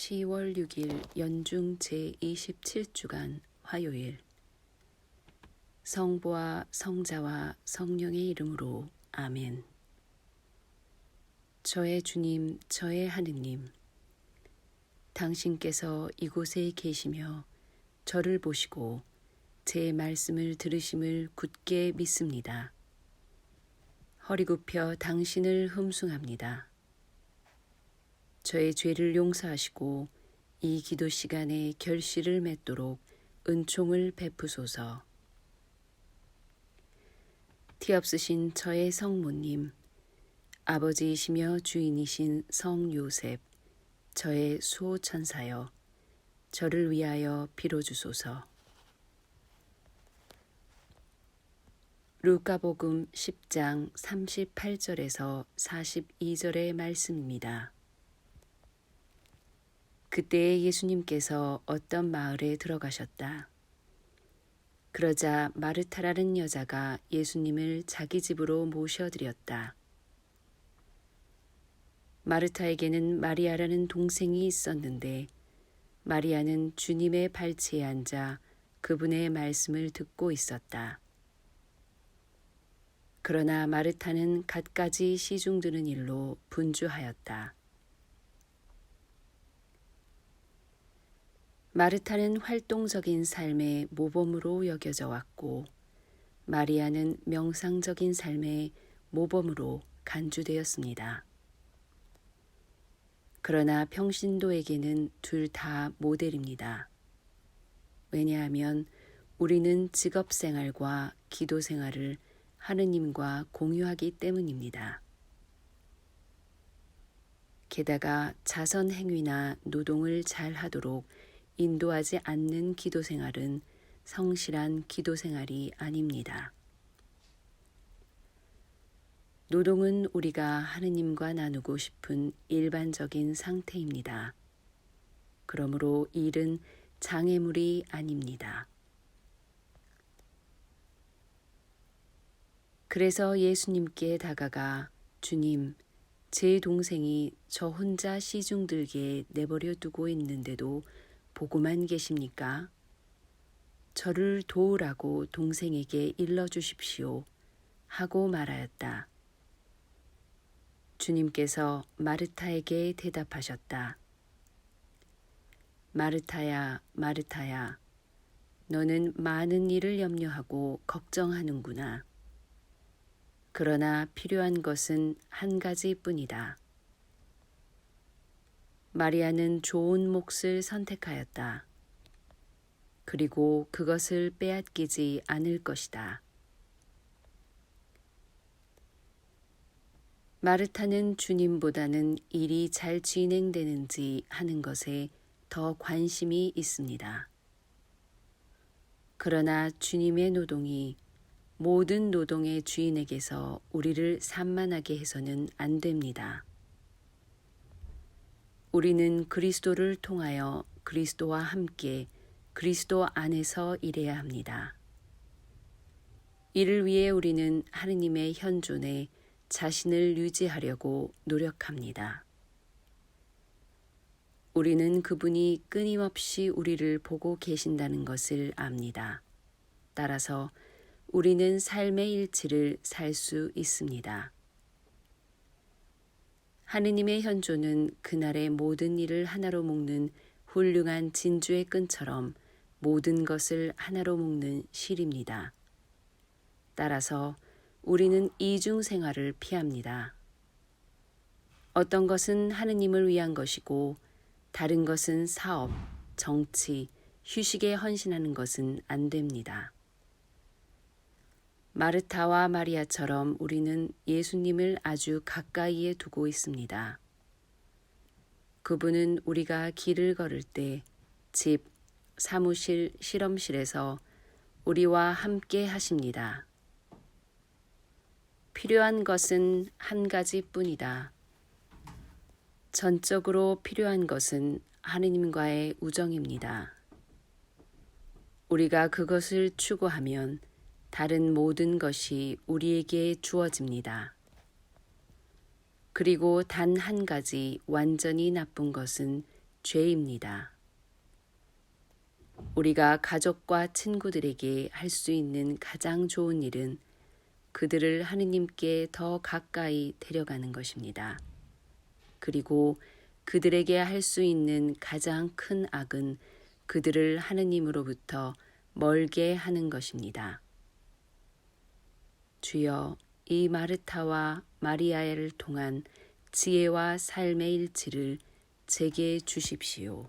10월 6일 연중 제27주간 화요일 성부와 성자와 성령의 이름으로 아멘. 저의 주님, 저의 하느님, 당신께서 이곳에 계시며 저를 보시고 제 말씀을 들으심을 굳게 믿습니다. 허리 굽혀 당신을 흠숭합니다. 저의 죄를 용서하시고 이 기도 시간에 결실을 맺도록 은총을 베푸소서. 티 없으신 저의 성모님, 아버지이시며 주인이신 성 요셉, 저의 수호천사여, 저를 위하여 빌어주소서. 루카복음 10장 38절에서 42절의 말씀입니다. 그때 예수님께서 어떤 마을에 들어가셨다. 그러자 마르타라는 여자가 예수님을 자기 집으로 모셔드렸다. 마르타에게는 마리아라는 동생이 있었는데 마리아는 주님의 발치에 앉아 그분의 말씀을 듣고 있었다. 그러나 마르타는 갖가지 시중 드는 일로 분주하였다. 마르타는 활동적인 삶의 모범으로 여겨져 왔고 마리아는 명상적인 삶의 모범으로 간주되었습니다. 그러나 평신도에게는 둘 다 모델입니다. 왜냐하면 우리는 직업 생활과 기도 생활을 하느님과 공유하기 때문입니다. 게다가 자선 행위나 노동을 잘 하도록 인도하지 않는 기도 생활은 성실한 기도 생활이 아닙니다. 노동은 우리가 하느님과 나누고 싶은 일반적인 상태입니다. 그러므로 일은 장애물이 아닙니다. 그래서 예수님께 다가가 주님, 제 동생이 저 혼자 시중 들게 내버려 두고 있는데도 보고만 계십니까? 저를 도우라고 동생에게 일러 주십시오. 하고 말하였다. 주님께서 마르타에게 대답하셨다. 마르타야, 마르타야, 너는 많은 일을 염려하고 걱정하는구나. 그러나 필요한 것은 한 가지 뿐이다. 마리아는 좋은 몫을 선택하였다. 그리고 그것을 빼앗기지 않을 것이다. 마르타는 주님보다는 일이 잘 진행되는지 하는 것에 더 관심이 있습니다. 그러나 주님의 노동이 모든 노동의 주인에게서 우리를 산만하게 해서는 안 됩니다. 우리는 그리스도를 통하여 그리스도와 함께 그리스도 안에서 일해야 합니다. 이를 위해 우리는 하느님의 현존에 자신을 유지하려고 노력합니다. 우리는 그분이 끊임없이 우리를 보고 계신다는 것을 압니다. 따라서 우리는 삶의 일치를 살 수 있습니다. 하느님의 현존은 그날의 모든 일을 하나로 묶는 훌륭한 진주의 끈처럼 모든 것을 하나로 묶는 실입니다. 따라서 우리는 이중 생활을 피합니다. 어떤 것은 하느님을 위한 것이고 다른 것은 사업, 정치, 휴식에 헌신하는 것은 안 됩니다. 마르타와 마리아처럼 우리는 예수님을 아주 가까이에 두고 있습니다. 그분은 우리가 길을 걸을 때 집, 사무실, 실험실에서 우리와 함께 하십니다. 필요한 것은 한 가지 뿐이다. 전적으로 필요한 것은 하느님과의 우정입니다. 우리가 그것을 추구하면 다른 모든 것이 우리에게 주어집니다. 그리고 단 한 가지 완전히 나쁜 것은 죄입니다. 우리가 가족과 친구들에게 할 수 있는 가장 좋은 일은 그들을 하느님께 더 가까이 데려가는 것입니다. 그리고 그들에게 할 수 있는 가장 큰 악은 그들을 하느님으로부터 멀게 하는 것입니다. 주여 이 마르타와 마리아를 통한 지혜와 삶의 일치를 제게 주십시오.